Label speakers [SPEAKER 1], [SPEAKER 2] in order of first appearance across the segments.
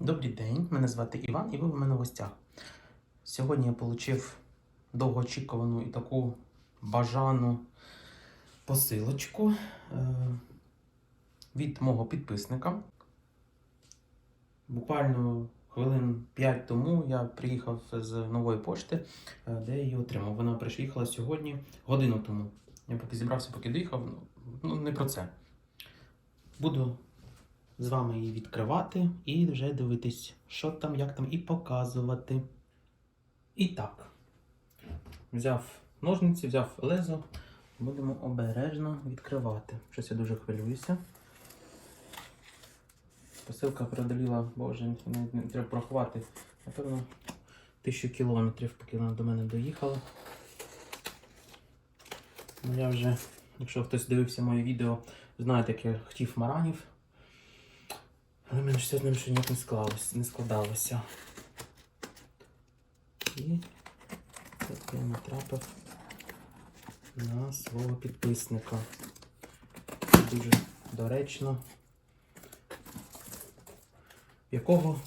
[SPEAKER 1] Добрий день, мене звати Іван і ви в мене в гостях. Сьогодні я отримав довгоочікувану і таку бажану посилочку е, від мого підписника. Буквально хвилин 5 тому я приїхав з нової пошти, е, де я її отримав. Вона приїхала сьогодні годину тому. Я поки зібрався, поки доїхав, ну не про це. Буду з вами її відкривати і вже дивитись, що там, як там, і показувати. І так, взяв ножниці, взяв лезо, будемо обережно відкривати. Щось я дуже хвилююся. Посилка преодоліла, боже, не, треба порахувати. Напевно, тисячу кілометрів, поки вона до мене доїхала. Ну, я вже, якщо хтось дивився моє відео, знаєте, як я хотів маранів. Але в мене з ним ще ніяк не склалось, не складалося. І так я натрапив на свого підписника. Дуже доречно. В якого,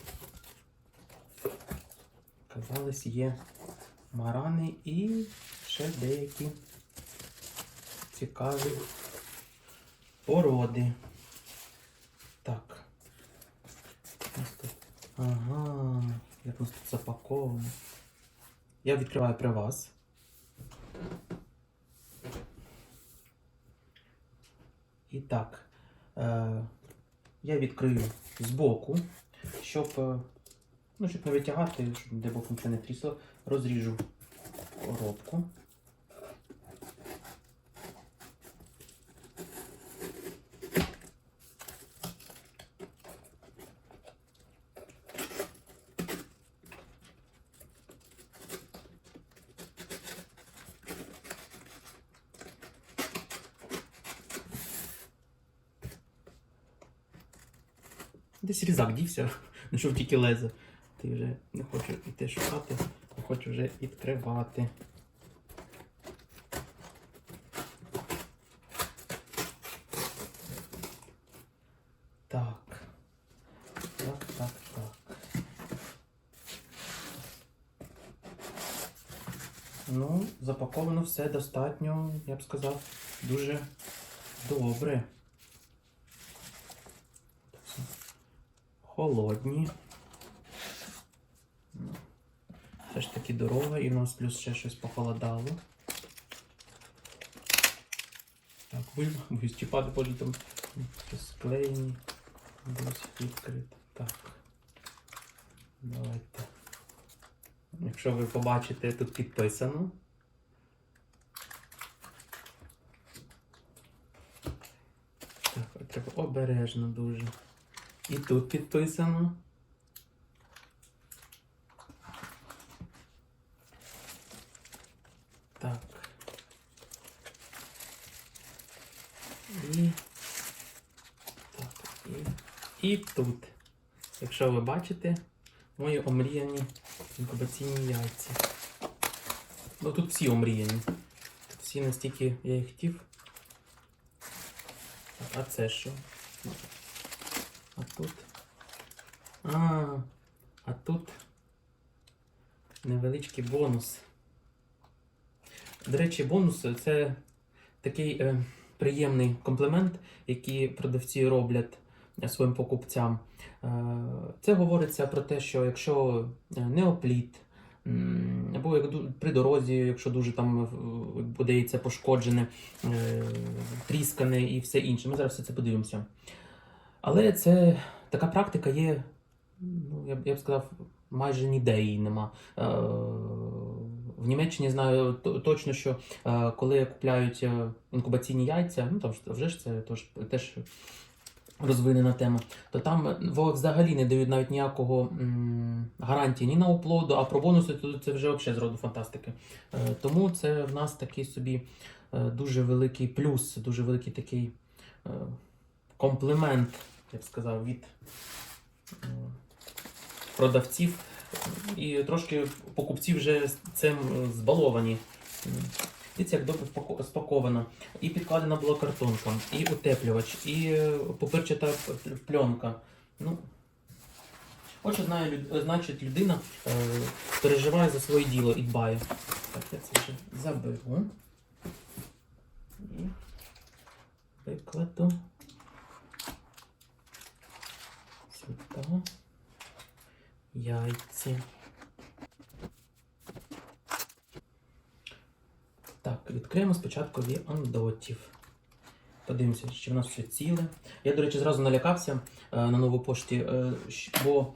[SPEAKER 1] казалось, є марани і ще деякі цікаві породи. Так. Ага, як нас тут запаковано. Я відкриваю при вас. І так, е, я відкрию збоку, щоб, е, ну, щоб не витягати, щоб де боком нічого не трісло, розріжу коробку. Різак дівся, знайшов тільки лезо. Ти вже не хочу йти шукати, а хочу вже відкривати. Так. Ну, запаковано все достатньо, я б сказав, дуже добре. Холодні. Все ж таки дорога, і в нас плюс ще щось похолодало. Так, ви боюсь чіпати, боже там склеєні. Боюсь відкрити. Так. Давайте. Якщо ви побачите, тут підписано. Так, треба обережно дуже. І тут підписано. Так. І. Так. І, і тут. Якщо ви бачите, мої омріяні інкубаційні яйця. Ну тут всі омріяні. Тут всі настільки я їх хотів. А це що? Тут. А, а тут невеличкий бонус. До речі, бонус це такий е, приємний комплімент, який продавці роблять е, своїм покупцям. Е, це говориться про те, що якщо е, неопліт, або як при дорозі, якщо дуже там е, буде яйце пошкоджене, е, тріскане і все інше. Ми зараз все це подивимося. Але це така практика є, ну, я б, я б сказав, майже ніде її нема. Е, в Німеччині знаю точно, що е, коли купляють е, інкубаційні яйця, ну там вже ж це тож, теж розвинена тема, то там во- взагалі не дають навіть ніякого м, гарантії ні на оплоду, а про бонуси то це вже взагалі з роду фантастики. Е, тому це в нас такий собі е, дуже великий плюс, дуже великий такий е, комплімент, я б сказав, від е, продавців. І трошки покупці вже цим збаловані. Дивіться, як добре спаковано. І підкладена була картонка, і утеплювач, і е, пленка. Ну, От що знає, значить людина е, переживає за своє діло і дбає. Так, я це вже заберу. І викладу. Сюди. Яйці. Так, відкриємо спочатку віандотів. Подивимося, чи в нас все ціле. Я, до речі, зразу налякався е, на нову пошті, е, бо.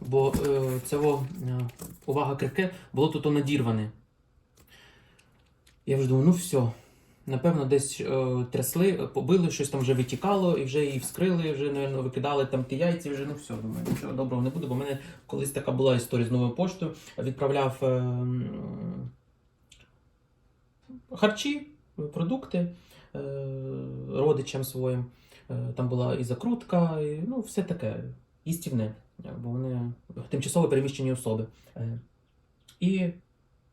[SPEAKER 1] Бо е, цього е, увага крихке було тут надірване. Я вже думаю, ну все. Напевно, десь е, трясли, побили, щось там вже витікало, і вже її вскрили, вже, напевно, викидали там ті яйці, вже ну все, думаю, нічого доброго не буде, бо в мене колись така була історія з новою поштою. Відправляв е, м, харчі, продукти е, родичам своїм. Е, Там була і закрутка, і, ну, все таке, їстівне, е, бо вони тимчасово переміщені особи. Е, І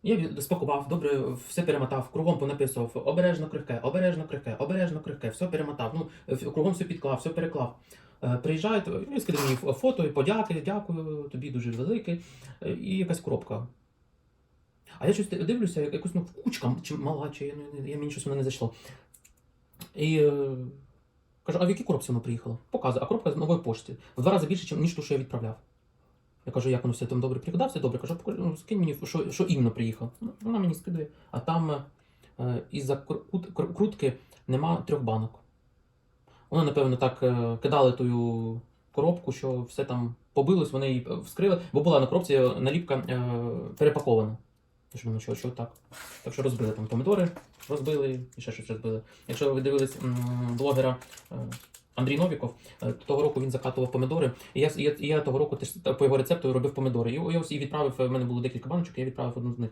[SPEAKER 1] я спакував, добре, все перемотав, кругом понаписував обережно крихке, обережно крихке, обережно крихке, все перемотав. Ну, кругом все підклав, все переклав. Е, Приїжджають, і мені фото, подяки, дякую, тобі дуже велике. Е, І якась коробка. А я щось дивлюся, якусь ну, кучка чи мала, чи не- я мені щось не зайшло. І е, кажу, а в якій коробці воно приїхало? Показує, а коробка з нової пошти. В два рази більше, ніж ту, що я відправляв. Я кажу, як воно все там добре приїхало? Да, все добре. Кажу, ну, скинь мені, що, що іменно приїхало. Ну, Вона мені скидує, а там е, із-за крутки нема трьох банок. Вони, напевно, так е, кидали ту коробку, що все там побилось, вони її е, вскрили, бо була на коробці наліпка е, перепакована. Я ж що, що так. Так що розбили там помідори, розбили і ще щось розбили. Якщо ви дивились блогера е, Андрій Новіков, е, того року він закатував помідори. І я, і я, того року теж по його рецепту робив помідори. І я і відправив, в мене було декілька баночок, я відправив одну з них.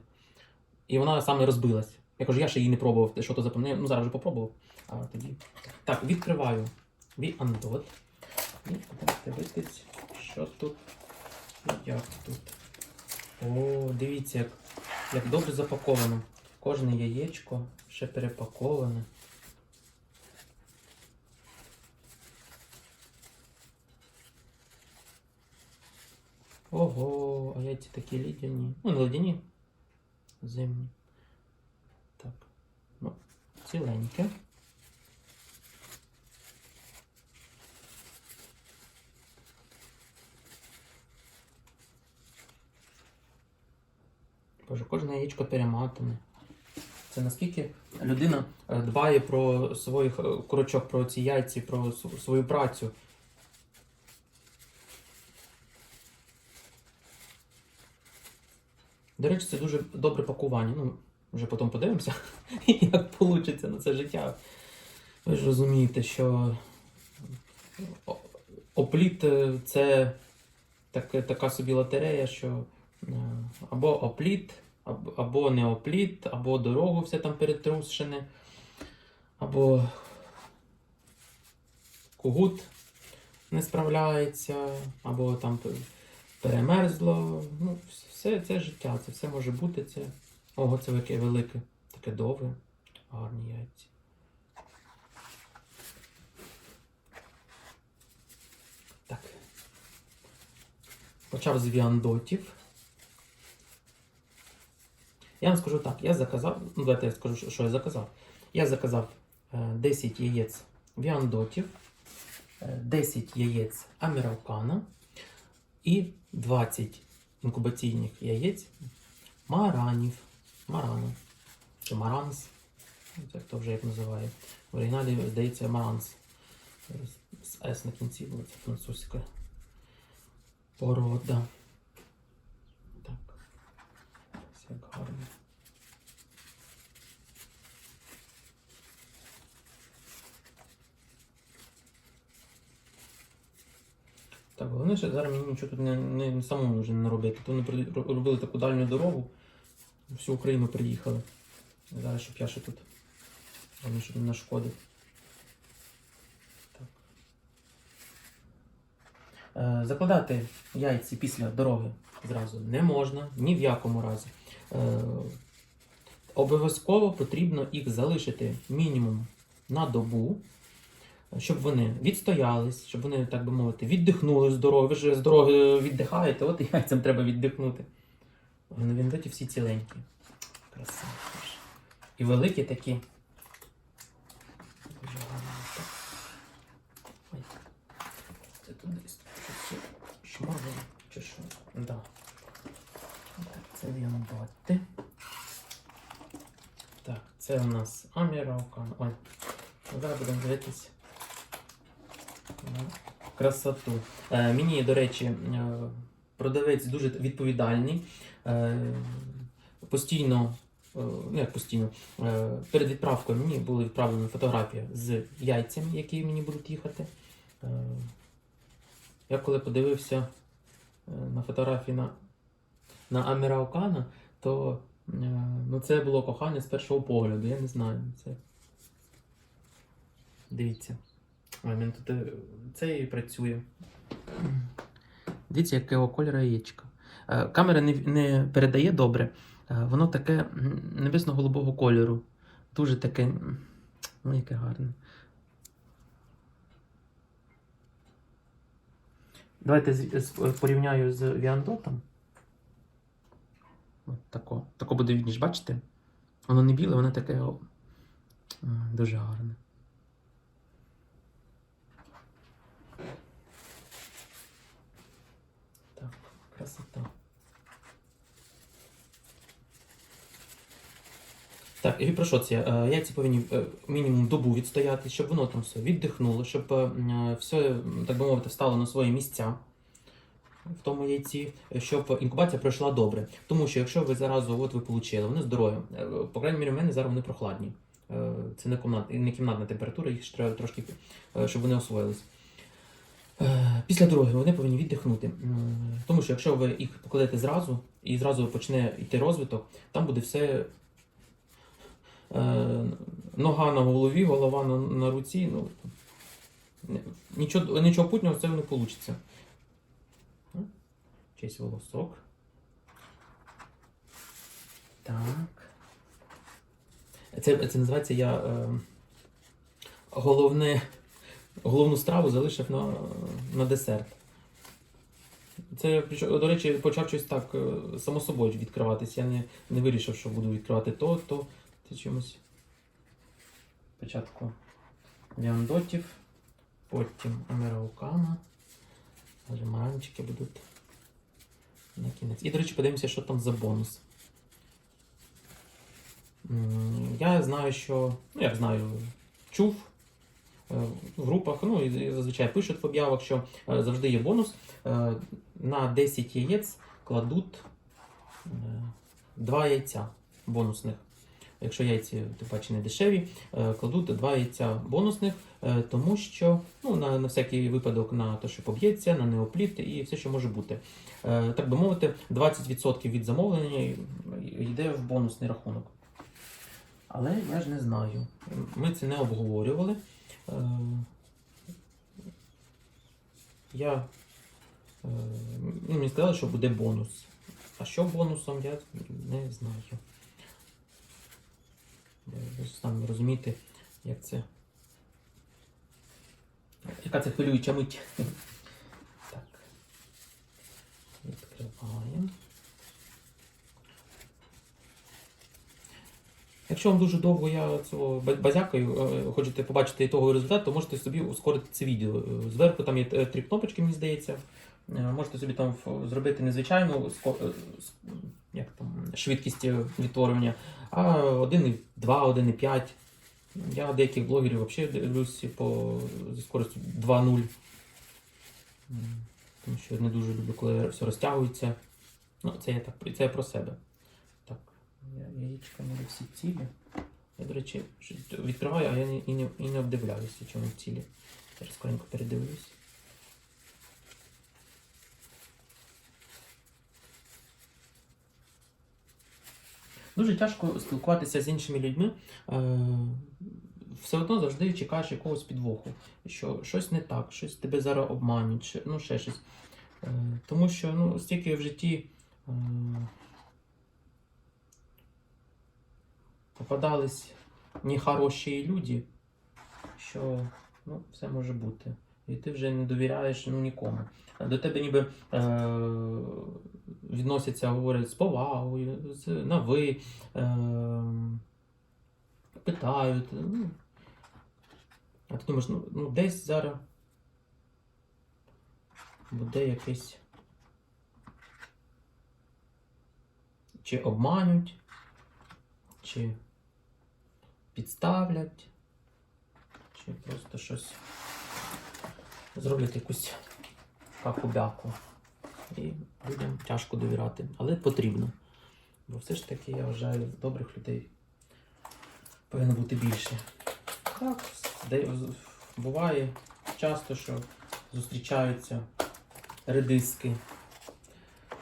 [SPEAKER 1] І вона саме розбилась. Я кажу, я ще її не пробував, що то за. Ну зараз вже попробував. А тоді. Так, відкриваю віандот. І дивитись, що тут як тут. О, дивіться, як, як добре запаковано. Кожне яєчко ще перепаковане. Ого, а яйці такі лідяні. Ну, не ледяні. Зимні. Так. Ну, ціленьке. Боже, кожне яєчко перематане. Це наскільки людина е, дбає про своїх е, курочок, про ці яйці, про свою працю. До речі, це дуже добре пакування. Ну, вже потім подивимося, як вийде на це життя. Ви ж розумієте, що опліт е, це так, така собі лотерея, що е, або опліт, або, не опліт, або дорогу все там перетрушене, або кугут не справляється, або там перемерзло. Ну, все це життя, це все може бути. Це... Ого, це яке велике, таке довге, гарні яйці. Так. Почав з віандотів. Я вам скажу так, я заказав, ну давайте я скажу, що- я заказав. Я заказав е, 10 яєць віандотів, е, 10 яєць американо і 20 інкубаційних яєць маранів. Марани. Чи маранс. Це хто вже як називає. В оригіналі здається маранс. З С на кінці, бо це французька порода. Так. Як гарно. Так, головне, що зараз мені нічого тут не, не, не самому вже не робити. То вони робили таку дальню дорогу, всю Україну приїхали. Зараз щоб я ще тут. Головне, щоб не нашкодив. Так. Е, закладати яйці після дороги зразу не можна, ні в якому разі. Е, обов'язково потрібно їх залишити мінімум на добу. Щоб вони відстоялись, щоб вони, так би мовити, віддихнули з дороги. Ви ж з дороги віддихаєте, от і яйцям треба віддихнути. Вони в всі ціленькі. Ж. І великі такі. Це тут десь шморгає, чи що? Да. Так, це. Так, це у нас Аміраукан. Ой, зараз будемо дивитись на красоту. Е, мені, до речі, е, продавець дуже відповідальний. Е, постійно, е, ну постійно, перед відправкою мені була відправлена фотографія з яйцями, які мені будуть їхати. Я коли подивився на фотографії на, на Аміраукана, то е, ну, це було кохання з першого погляду. Я не знаю. Це... Дивіться. Ой, тут е, це і працює. Дивіться, якого кольору яєчка. Е, Камера не, не передає добре. Е, Воно таке небесно-голубого кольору. Дуже таке. м, Ну, яке гарне. Давайте з- з- порівняю з Віандотом. От тако. Тако буде відніш, бачите? Воно не біле, воно таке дуже гарне. Так, красота. Так, і про що це? Е, Яйці повинні е, мінімум добу відстояти, щоб воно там все віддихнуло, щоб е, все, так би мовити, встало на свої місця в тому яйці, щоб інкубація пройшла добре. Тому що якщо ви заразу от ви отримали, вони здорові, по крайній мірі, в мене зараз вони прохладні. Це не, комнат, не кімнатна температура, їх треба трошки, щоб вони освоїлись. Після дороги вони повинні віддихнути. Тому що якщо ви їх покладете зразу і зразу почне йти розвиток, там буде все нога на голові, голова на, на руці. Ну, нічого, нічого путнього з цього не вийде. Чийсь волосок. Так. Це, це називається я е, головне, головну страву залишив на, на десерт. Це, до речі, почав щось так е, само собою відкриватись. Я не, не вирішив, що буду відкривати то, то. Це чимось. Спочатку Віандотів, потім Амераукана. Лиманчики будуть на кінець. І, до речі, подивимося, що там за бонус. Я знаю, що. Ну, як знаю, чув е, в групах, ну і і зазвичай пишуть в об'явах, що е, завжди є бонус. Е, На 10 яєць кладуть 2 яйця бонусних. Якщо яйці, тим паче, не дешеві, е, кладуть 2 яйця бонусних, е, тому що ну, на, на всякий випадок на те, що поб'ється, на неопліт і все, що може бути. Е, Так би мовити, 20% від замовлення йде в бонусний рахунок. Але я ж не знаю. Ми це не обговорювали. Я ну, мені сказали, що буде бонус. А що бонусом, я не знаю. Ж розумієте, як це. Яка це хвилююча мить. Так. Відкриваємо. Якщо вам дуже довго я цього ба- базякаю, е, хочете побачити ітоговий результат, то можете собі ускорити це відео. Е, Зверху там є е, три кнопочки, мені здається. Можете собі там зробити незвичайну як там, швидкість відтворення, а 1,2, 1,5. Я деяких блогерів взагалі дивлюсь по зі скоростю 2.0. Тому що я не дуже люблю, коли все розтягується. Ну, це я так це я про себе. Так, я яєчка не всі цілі. Я, до речі, відкриваю, а я і не, і не обдивляюся, чому цілі. Зараз скоренько передивлюсь. Дуже тяжко спілкуватися з іншими людьми. Е, все одно завжди чекаєш якогось підвоху, що щось не так, щось тебе зараз обманюють, ну ще щось. Е, тому що ну, стільки в житті е, попадались нехороші люди, що ну, все може бути. І ти вже не довіряєш ну, нікому. До тебе ніби е- відносяться, говорять з повагою, з, на ви, е- питають. Ну, а ти думаєш, ну, ну десь зараз буде якесь. Чи обманють, чи підставлять, чи просто щось зроблять якусь каку-бяку. І людям тяжко довіряти, але потрібно. Бо все ж таки, я вважаю, добрих людей повинно бути більше. Так, буває часто, що зустрічаються редиски.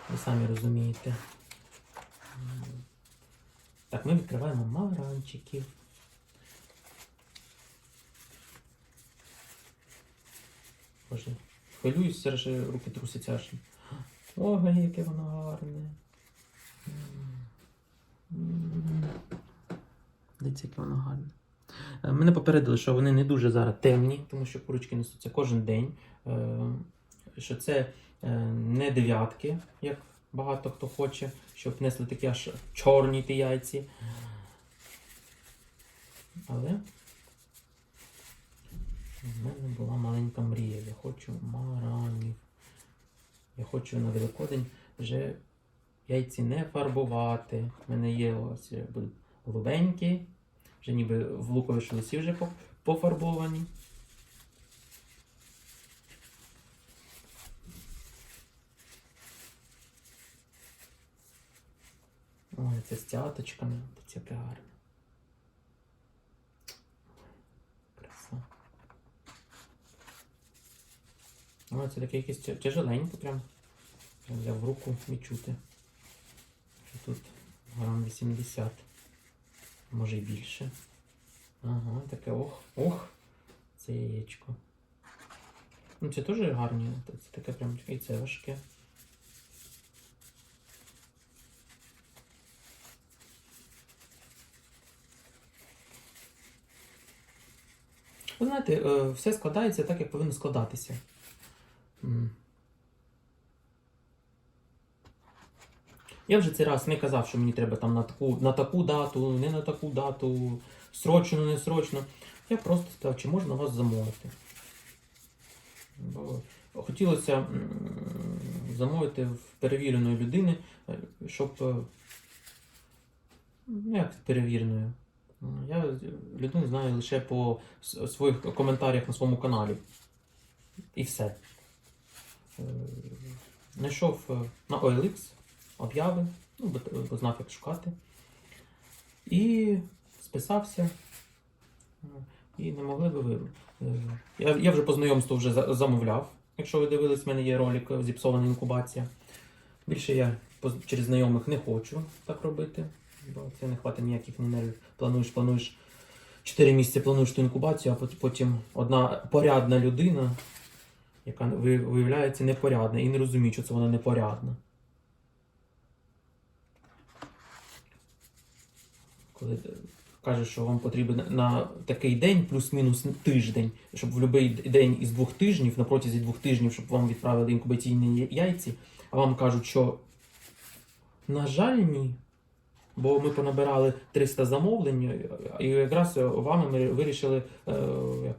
[SPEAKER 1] Ви самі розумієте. Так, ми відкриваємо маранчиків. Боже, хвилююсь, зараз же руки трусяться аж. Ого, яке воно гарне. Дивіться, яке воно гарне. Е, Мене попередили, що вони не дуже зараз темні, тому що курочки несуться кожен день. Е, Що це е, не дев'ятки, як багато хто хоче, щоб несли такі аж чорні ті яйці. Але в мене була маленька мрія. Я хочу маранів. Я хочу на Великодень вже яйці не фарбувати. У мене є ось е, будуть голубенькі, вже ніби в луковій шелусі вже пофарбовані. Ой, це з цяточками. Це яке гарне. Краса. Ой, це таке якесь тяжеленьке прям. Прям взяв в руку відчути. Що тут грам 80. Може і більше. Ага, таке ох, ох. Це яєчко. Ну, це теж гарні. Це таке прям і це важке. Ви знаєте, е, все складається так, як повинно складатися. Я вже цей раз не казав, що мені треба там на таку, на таку дату, не на таку дату, срочно, не срочно. Я просто сказав, чи можна вас замовити. Бо хотілося замовити в перевіреної людини, е, щоб. е, Ну, як перевіреною? Я людину знаю лише по своїх коментарях на своєму каналі. І все. Е, Знайшов е, на OLX обяви, ну, бо, знав, як шукати. І списався. І не могли би ви. е, Я, я вже по знайомству вже замовляв. Якщо ви дивились, в мене є ролик зіпсована інкубація. Більше я через знайомих не хочу так робити, бо це не хватить ніяких ні нервів. Плануєш, плануєш 4 місяці плануєш ту інкубацію, а потім одна порядна людина, яка виявляється непорядна і не розуміє, що це вона непорядна. Коли каже, що вам потрібен на такий день, плюс-мінус тиждень, щоб в будь-який день із двох тижнів, на протязі двох тижнів, щоб вам відправили інкубаційні яйці, а вам кажуть, що на жаль, ні. Бо ми понабирали 300 замовлень, і якраз вами ми вирішили е, як,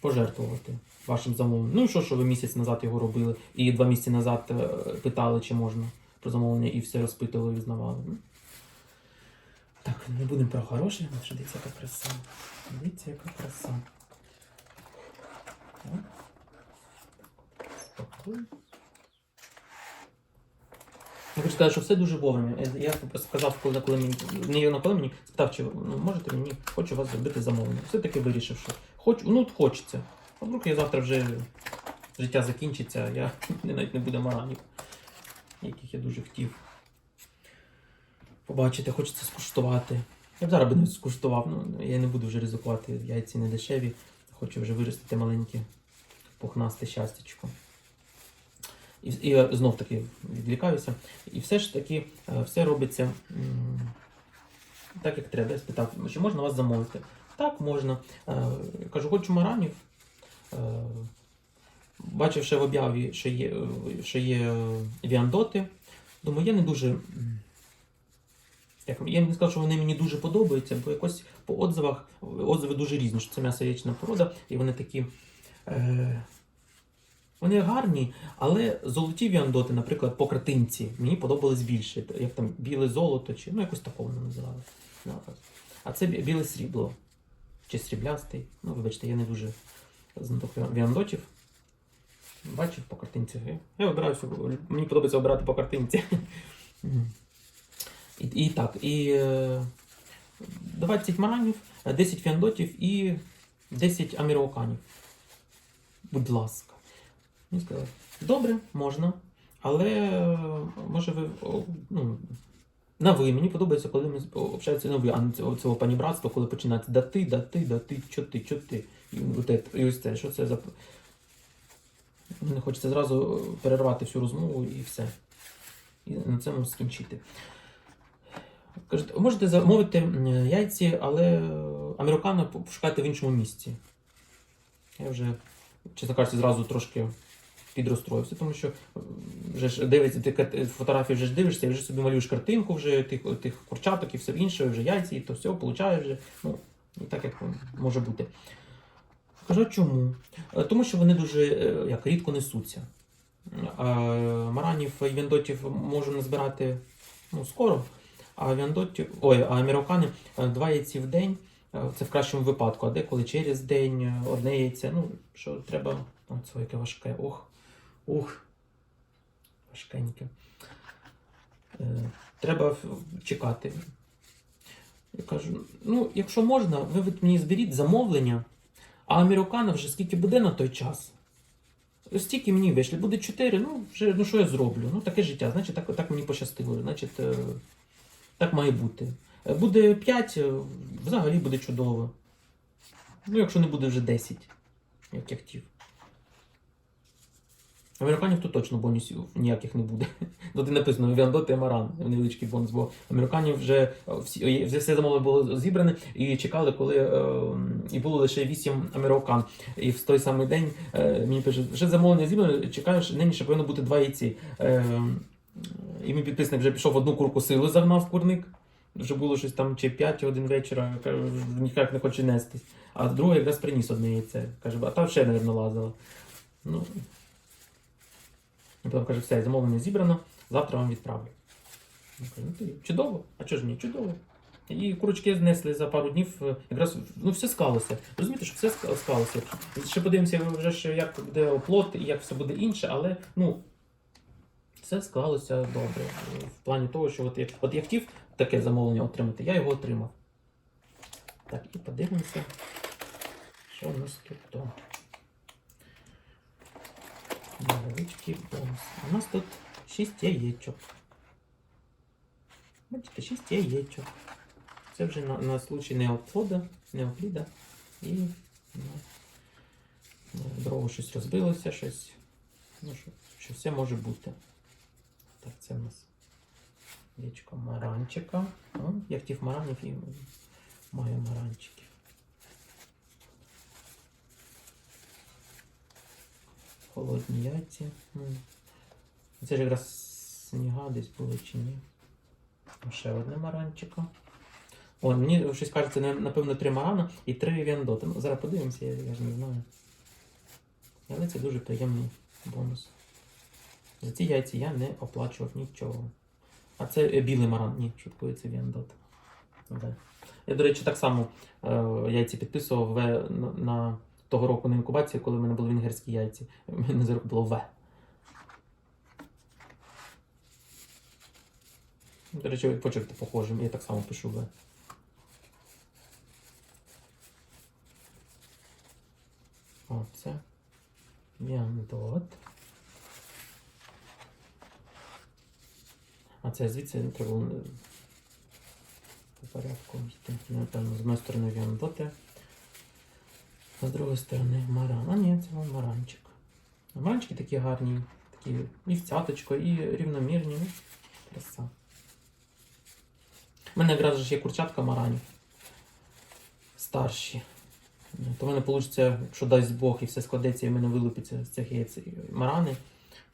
[SPEAKER 1] пожертвувати вашим замовленням. Ну і що, що ви місяць назад його робили, і два місяці назад е, питали, чи можна про замовлення, і все розпитували, визнавали. Ну, Так, не будемо про хороше, але дивіться, яка краса. Дивіться, яка краса. Спокійно. Я хочу сказати, що все дуже вовремя. Я- сказав, коли, коли мені не коли мені спитав, чи ну, можете мені, хочу вас зробити замовлення. Все-таки вирішив, що хоч, ну от хочеться. А вдруг я завтра вже життя закінчиться, я навіть не буде маранів, яких я дуже хотів побачити, хочеться скуштувати. Я б зараз би не скуштував, ну я не буду вже ризикувати, яйці не дешеві. Хочу вже виростити маленьке пухнасте щастячко. І, і знов таки відвлікаюся. І все ж таки, е, все робиться так, як треба. Я спитав, чи можна вас замовити. Так, можна. Е, кажу, хочу маранів. Е, бачив ще в об'яві, що є, що є віандоти. Думаю, я не дуже. Як, я не сказав, що вони мені дуже подобаються, бо якось по отзивах отзиви дуже різні, що це м'ясо яєчна порода, і вони такі. Е, вони гарні, але золоті віандоти, наприклад, по картинці, мені подобались більше. Як там біле золото, чи ну якось такого називали. А це біле срібло. Чи сріблястий. Ну, вибачте, я не дуже знаток віандотів. Бачив по картинці. Я- Я вибираю, всю- мені подобається обирати по картинці. І, і так, і е, 20 маранів, е, 10 фіандотів і 10 амірооканів. Будь ласка. Він сказав, добре, можна, але е, може ви ну, на ви. Мені подобається, коли ми общаються на ви, а не цього, цього панібратства, коли починається да ти, да ти, да ти, чо ти, чо ти. І, ось це, що це за. Мені хочеться зразу перервати всю розмову і все. І на цьому скінчити. Кажуть, можете замовити яйці, але е, американо пошукайте в іншому місці. Я вже, чесно кажучи, зразу трошки підрозстроївся, тому що вже ж дивиться, ти фотографії вже ж дивишся, і вже собі малюєш картинку вже тих, тих курчаток і все інше, вже яйці, і то все, получаєш вже. Ну, так як може бути. Кажу, чому? Е, Тому що вони дуже е, як, рідко несуться. Маранів і віндотів можу назбирати ну, скоро, а віндотів, ой, а мірокани е, два яйці в день. Це в кращому випадку, а деколи через день одне яйце. Ну, що треба. Оце яке важке. Ох. Ух. Важкеньке. Е, Треба чекати. Я кажу, ну, якщо можна, ви мені зберіть замовлення, а американо вже скільки буде на той час. Ось мені вийшли, буде 4, ну, вже, ну що я зроблю? Ну, таке життя, значить, так, так мені пощастило, значить, е, так має бути. Е, Буде 5, е, взагалі буде чудово. Ну, якщо не буде вже 10, як я хотів. Американів тут точно бонусів ніяких не буде. Тут і написано Віандоти і Маран, невеличкий бонус, бо американів вже е, всі, вже все замовлення було зібране і чекали, коли е, і було лише 8 американ. І в той самий день е, мені пише, вже замовлення зібране, чекаєш, нині ще повинно бути два яйці. Е, і мій підписник вже пішов одну курку сили, загнав курник. Вже було щось там чи 5 годин вечора, ніяк не хоче нестись. А друге якраз приніс одне яйце. Каже, а там ще, мабуть, лазила. Ну, потім каже, все, замовлення зібрано, завтра вам відправлю. Я кажу, ну тоді чудово, а чого ж ні? Чудово. І курочки знесли за пару днів, е, якраз ну, все склалося. Розумієте, що все склалося. Ще подивимося, вже ж, як буде оплот і як все буде інше, але ну, все склалося добре. В плані того, що от от я хотів таке замовлення отримати, я його отримав. Так, і подивимося, що у нас тут. Невеличкий бонус. У нас тут 6 яєчок. Бачите, 6 яєчок. Це вже на, на случай неоплода, неопліда. І ну, ну, дрова щось розбилося, щось. Ну, що, що все може бути. Так, це в нас яєчко маранчика. О, я хотів маранів і маю маранчиків. Холодні яйця. Це ж якраз сніга десь було чи ні. Ще одне маранчико. О, мені щось кажеться, напевно, три марана і три віандоти. Ну, зараз подивимося, я, я ж не знаю. Але це дуже приємний бонус. За ці яйця я не оплачував нічого. А це е, білий маран. Ні, шуткує, це віандот. Я, до речі, так само е, яйці підписував на того року на інкубації, коли в мене були венгерські яйці. У мене за року було В. До речі, почерк похожим, я так само пишу В. Оце. Віандот. А це звідси треба е, по порядку. Напевно, з одної сторони віандоти, з другої сторони маран. А ні, це маранчик. Маранчики такі гарні, такі і в цяточко, і рівномірні. Ну, краса. У мене якраз є курчатка маранів. Старші. То в мене вийде, якщо дасть Бог і все складеться, і в мене вилупиться з цих яєць марани,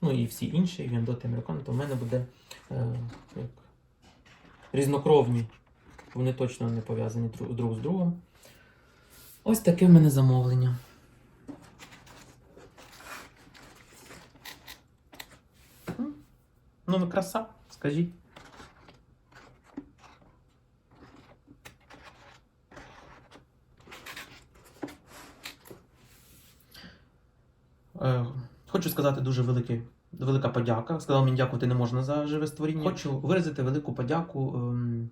[SPEAKER 1] ну і всі інші, гендоти американи, то в мене буде е, як, різнокровні. Вони точно не пов'язані друг з другом. Ось таке в мене замовлення. Ну, ну краса, скажіть. Е, Хочу сказати дуже велике, велика подяка. Сказав мені дякувати не можна за живе створіння. Хочу виразити велику подяку ем,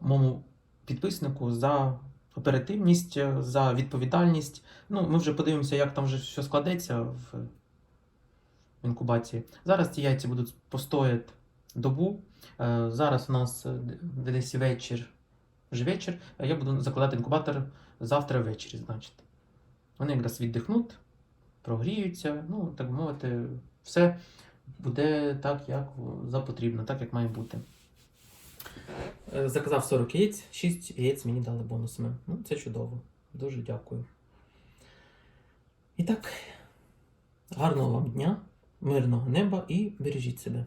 [SPEAKER 1] моєму підписнику за оперативність, е, за відповідальність. Ну, ми вже подивимося, як там вже все складеться в інкубації. Зараз ці яйця будуть постояти добу. Е, Зараз у нас е, десь вечір, вже вечір. Я буду закладати інкубатор завтра ввечері, значить. Вони якраз віддихнуть, прогріються, ну, так би мовити, все буде так, як за потрібно, так, як має бути. Е, Заказав 40 яєць, 6 яєць мені дали бонусами. Ну, це чудово. Дуже дякую. І так, гарного вам дня, мирного неба і бережіть себе.